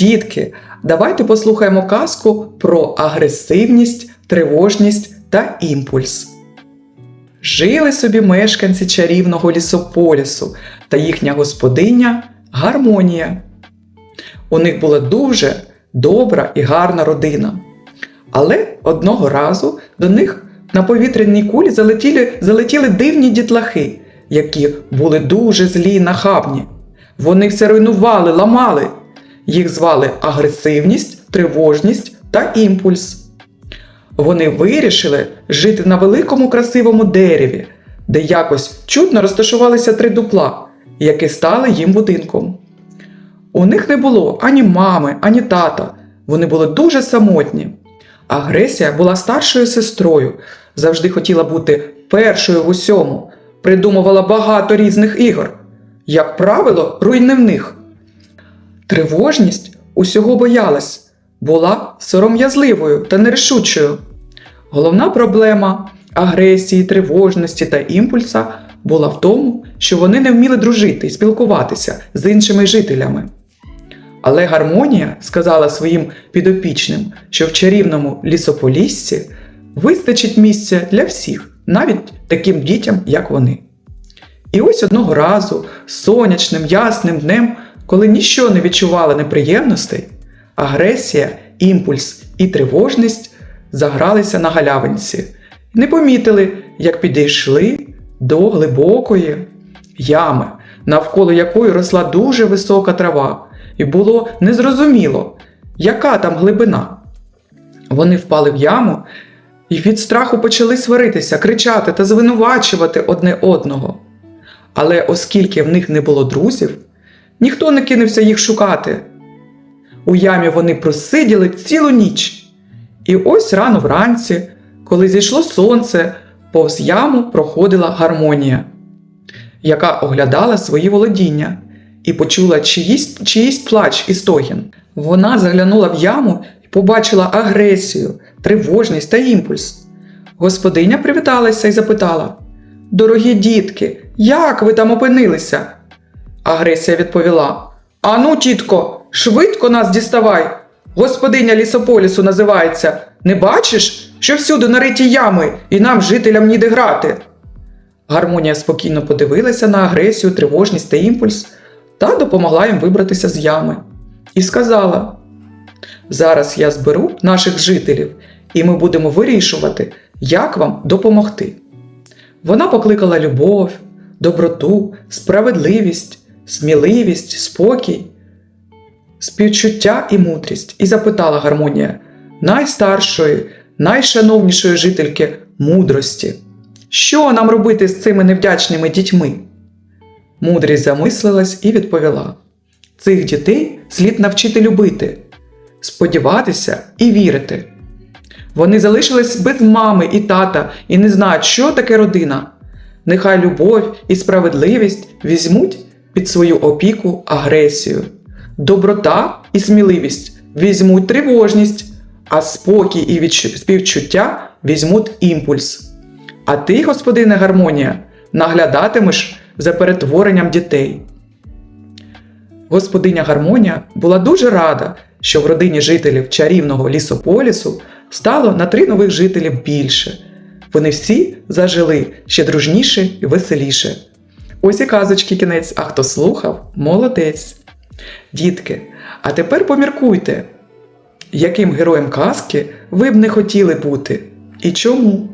Дітки, давайте послухаємо казку про агресивність, тривожність та імпульс. Жили собі мешканці чарівного лісополісу та їхня господиня Гармонія. У них була дуже добра і гарна родина. Але одного разу до них на повітряній кулі залетіли, залетіли дивні дітлахи, які були дуже злі й нахабні. Вони все руйнували, ламали. Їх звали агресивність, тривожність та імпульс. Вони вирішили жити на великому красивому дереві, де якось чудно розташувалися три дупла, які стали їм будинком. У них не було ані мами, ані тата. Вони були дуже самотні. Агресія була старшою сестрою, завжди хотіла бути першою в усьому, придумувала багато різних ігор, як правило, руйнівних. Тривожність усього боялась, була сором'язливою та нерішучою. Головна проблема агресії, тривожності та імпульса була в тому, що вони не вміли дружити і спілкуватися з іншими жителями. Але гармонія сказала своїм підопічним, що в чарівному лісополіссі вистачить місця для всіх, навіть таким дітям, як вони. І ось одного разу, сонячним, ясним днем, коли ніщо не відчувала неприємностей, агресія, імпульс і тривожність загралися на галявинці не помітили, як підійшли до глибокої ями, навколо якої росла дуже висока трава, і було незрозуміло, яка там глибина. Вони впали в яму і від страху почали сваритися, кричати та звинувачувати одне одного. Але оскільки в них не було друзів, ніхто не кинувся їх шукати. У ямі вони просиділи цілу ніч. І ось рано вранці, коли зійшло сонце, повз яму проходила гармонія, яка оглядала свої володіння і почула чиїсь, чиїсь плач і стогін. Вона заглянула в яму і побачила агресію, тривожність та імпульс. Господиня привіталася і запитала: Дорогі дітки, як ви там опинилися? Агресія відповіла: Ану, тітко, швидко нас діставай. Господиня лісополісу називається. Не бачиш, що всюди нариті ями, і нам, жителям, ніде грати. Гармонія спокійно подивилася на агресію, тривожність та імпульс та допомогла їм вибратися з ями. І сказала: Зараз я зберу наших жителів, і ми будемо вирішувати, як вам допомогти. Вона покликала любов, доброту, справедливість, сміливість, спокій, співчуття і мудрість, і запитала гармонія найстаршої, найшановнішої жительки мудрості. Що нам робити з цими невдячними дітьми? Мудрість замислилась і відповіла: Цих дітей слід навчити любити, сподіватися і вірити. Вони залишились без мами і тата і не знають, що таке родина. Нехай любов і справедливість візьмуть під свою опіку агресію, доброта і сміливість візьмуть тривожність, а спокій і співчуття візьмуть імпульс. А ти, господине гармонія, наглядатимеш за перетворенням дітей. Господиня Гармонія була дуже рада, що в родині жителів чарівного лісополісу стало на три нових жителів більше. Вони всі зажили ще дружніше і веселіше. Ось і казочки кінець, а хто слухав, молодець. Дітки, а тепер поміркуйте, яким героєм казки ви б не хотіли бути і чому?